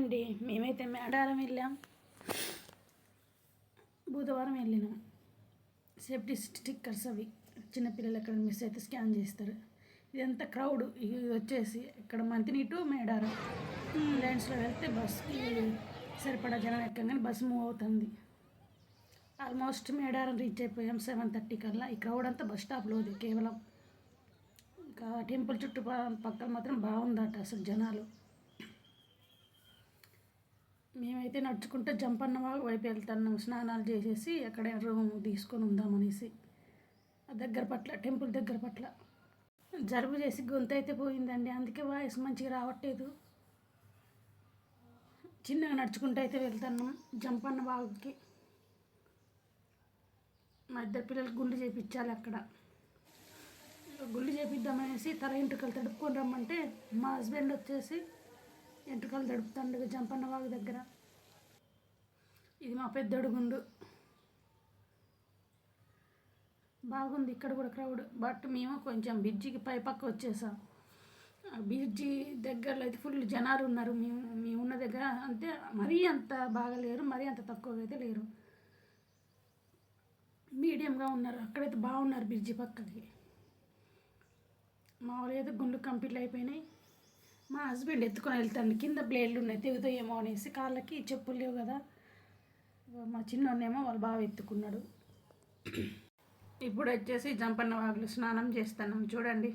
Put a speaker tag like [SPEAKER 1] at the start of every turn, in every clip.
[SPEAKER 1] అండి. మేమైతే మేడారం వెళ్ళాం. బుధవారం వెళ్ళినాం. సేఫ్టీ స్టిక్కర్స్ అవి చిన్నపిల్లలు ఎక్కడ మిస్ అయితే స్కాన్ చేస్తారు. ఇదంతా క్రౌడ్. ఇది వచ్చేసి ఇక్కడ మంతిని టు మేడారం. లైన్స్లో వెళ్తే బస్కి సరిపడా జనం ఎక్కగానే బస్సు మూవ్ అవుతుంది. ఆల్మోస్ట్ మేడారం రీచ్ అయిపోయాం సెవెన్ థర్టీ కల్లా. ఈ క్రౌడ్ అంతా బస్ స్టాప్లో కేవలం. ఇంకా టెంపుల్ చుట్టూ పక్కన మాత్రం బాగుందట అసలు జనాలు. మేమైతే నడుచుకుంటే జంపన్న వాగు వైపు వెళ్తాను స్నానాలు చేసేసి అక్కడ రూమ్ తీసుకొని ఉందామనేసి. ఆ దగ్గర పట్ల టెంపుల్ దగ్గర పట్ల. జలుబు చేసి గొంతు అయితే పోయిందండి అందుకే వాయిస్ మంచిగా రావట్లేదు. చిన్నగా నడుచుకుంటూ అయితే వెళ్తాను జంపన్న వాగుకి మా ఇద్దరు పిల్లలకి గుండు చేయించాలి అక్కడ. గుండు చేపిద్దామనేసి తల ఎంట్రుకలు తడుపుకొని రమ్మంటే మా హస్బెండ్ వచ్చేసి ఎంట్రుకలు తడుపుతాండు జంపన్న వాగు దగ్గర. ఇది మా పెద్దడు గుండు. బాగుంది ఇక్కడ కూడా క్రౌడ్. బట్ మేము కొంచెం బ్రిడ్జికి పై పక్క వచ్చేసాం. ఆ బ్రిడ్జి దగ్గరలో అయితే ఫుల్ జనాలు ఉన్నారు. మేము మేము ఉన్న దగ్గర అంటే మరీ అంత బాగా లేరు. మరీ అంత తక్కువగా అయితే లేరు. మీడియంగా ఉన్నారు. అక్కడైతే బాగున్నారు బ్రిడ్జి పక్కకి. మామూలుగా అయితే గుండు కంప్లీట్ అయిపోయినాయి. మా హస్బెండ్ ఎత్తుకొని వెళ్తాను కింద బ్లేడ్లు ఉన్నాయి తెగుతాయేమో అనేసి కాళ్ళకి చెప్పులు లేవు కదా. మా చిన్నోన్నేమో వాళ్ళు బాగా ఎత్తుకున్నాడు. ఇప్పుడు వచ్చేసి జంపన్న వాగులు స్నానం చేస్తున్నాం. చూడండి.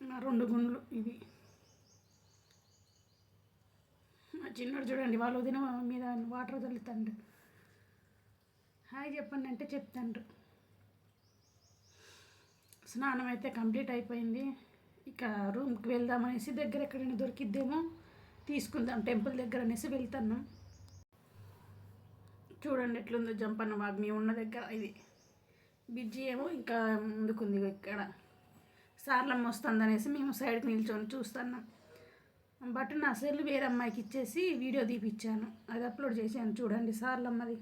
[SPEAKER 1] నా రెండు గుండ్లు ఇవి. మా చిన్నోడు చూడండి వాళ్ళు వదిన మీద వాటర్ వదులుతాండు హాయ్ చెప్పండి అంటే చెప్తాండ్రు స్నానం అయితే కంప్లీట్ అయిపోయింది. ఇక రూమ్కి వెళ్దామనేసి దగ్గర ఎక్కడైనా దొరికిద్దేమో తీసుకుందాం టెంపుల్ దగ్గర అనేసి వెళ్తున్నాం. చూడండి ఎట్లుందో జంపన్న వాగ్ మేము ఉన్న దగ్గర ఇది. బిజ్జి ఏమో ఇంకా ముందుకుంది ఇక్కడ. సార్లమ్మ వస్తుందనేసి మేము సైడ్కి నిల్చొని చూస్తున్నాం. బట్ నా సెల్ వేరే అమ్మాయికి ఇచ్చేసి వీడియో తీపిచ్చాను. అది అప్లోడ్ చేశాను చూడండి సార్లమ్మది.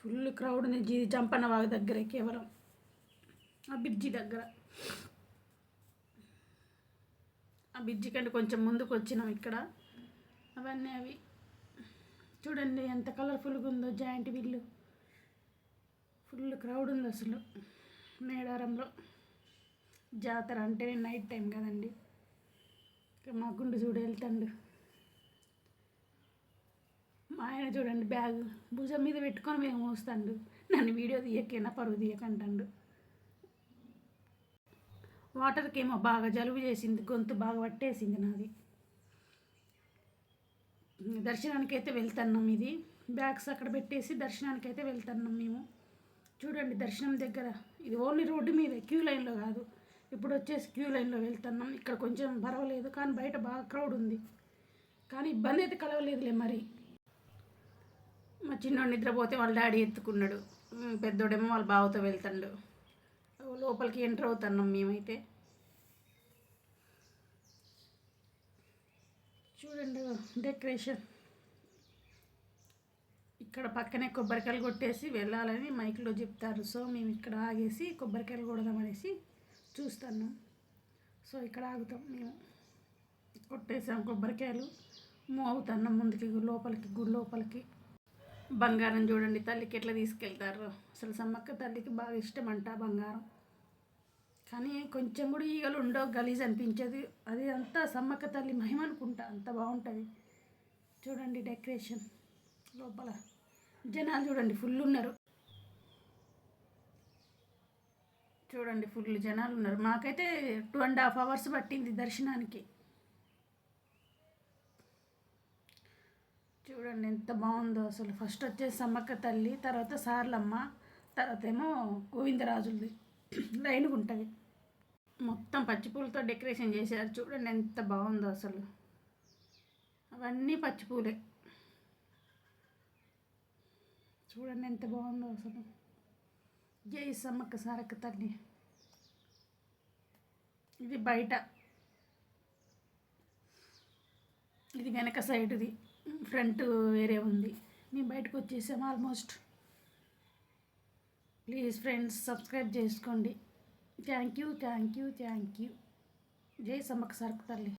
[SPEAKER 1] ఫుల్ క్రౌడ్ ఉంది. జంపన్న వాగ్ దగ్గరే కేవలం. ఆ బ్రిడ్జి దగ్గర. ఆ బ్రిడ్జి కంటే కొంచెం ముందుకు వచ్చినాం ఇక్కడ. అవన్నీ అవి. చూడండి ఎంత కలర్ఫుల్గా ఉందో జాయింట్ విల్లు ఫుల్ క్రౌడ్ ఉంది అసలు. మేడారంలో. జాతర అంటే నైట్ టైం కదండి. మా గుండు చూడు వెళ్తాడు. మా ఆయన చూడండి బ్యాగ్. భుజం మీద పెట్టుకొని మేము మోస్తాడు నన్ను వీడియో తీయకేనా పరువు తీయకంటాడు. వాటర్కేమో బాగా జలుబు చేసింది గొంతు బాగా పట్టేసింది నాది. దర్శనానికి అయితే వెళ్తున్నాం ఇది. బ్యాగ్స్ అక్కడ పెట్టేసి దర్శనానికి అయితే వెళ్తున్నాం మేము. చూడండి దర్శనం దగ్గర ఇది ఓన్లీ రోడ్డు మీద క్యూ లైన్లో కాదు. ఇప్పుడు వచ్చేసి క్యూ లైన్లో వెళ్తున్నాం. ఇక్కడ కొంచెం పర్వాలేదు కానీ బయట బాగా క్రౌడ్ ఉంది. కానీ ఇబ్బంది అయితే కలవలేదులే మరి. మా చిన్నోడు నిద్రపోతే వాళ్ళ డాడీ ఎత్తుకున్నాడు. పెద్దోడేమో వాళ్ళ బావతో వెళ్తాడు. లోపలికి ఎంటర్ అవుతున్నాం మేమైతే. చూడండి డెకరేషన్. ఇక్కడ పక్కనే కొబ్బరికాయలు కొట్టేసి వెళ్ళాలని మైక్లో చెప్తారు. సో మేము ఇక్కడ ఆగేసి కొబ్బరికాయలు కొడదామనేసి చూస్తున్నాం. సో ఇక్కడ ఆగుతాం మేము. కొట్టేసాం కొబ్బరికాయలు. మూవ్ అవుతున్నాం ముందుకి లోపలికి గుడి లోపలికి. బంగారం చూడండి తల్లికి ఎట్లా తీసుకెళ్తారు? అసలు సమ్మక్క తల్లికి బాగా ఇష్టం అంట బంగారం. కానీ కొంచెం కూడా ఈగలు ఉండవు గలీజ్ అనిపించదు. అది అంతా సమ్మక్క తల్లి మహిమ అనుకుంటా అంత బాగుంటుంది. చూడండి డెకరేషన్ లోపల. జనాలు చూడండి ఫుల్ ఉన్నారు. చూడండి ఫుల్ జనాలు ఉన్నారు. మాకైతే టూ అండ్ హాఫ్ అవర్స్ పట్టింది దర్శనానికి. చూడండి ఎంత బాగుందో అసలు. ఫస్ట్ వచ్చేసి సమ్మక్క తల్లి తర్వాత సార్లమ్మ తర్వాత ఏమో గోవిందరాజులది. లైన్గా ఉంటుంది. మొత్తం పచ్చిపూలతో డెకరేషన్ చేశారు. చూడండి ఎంత బాగుందో అసలు. అవన్నీ పచ్చిపూలే చూడండి ఎంత బాగుందో అసలు. జై సమ్మక్క సారక్క తల్లి. ఇది బయట. ఇది వెనక సైడ్ది. ఫ్రంట్ వేరే ఉంది. మేము బయటకు వచ్చేసాము ఆల్మోస్ట్. ప్లీజ్ ఫ్రెండ్స్ సబ్స్క్రైబ్ చేసుకోండి. Thank you thank you thank you. జై సమ్మక్క సరుకు తల్లి.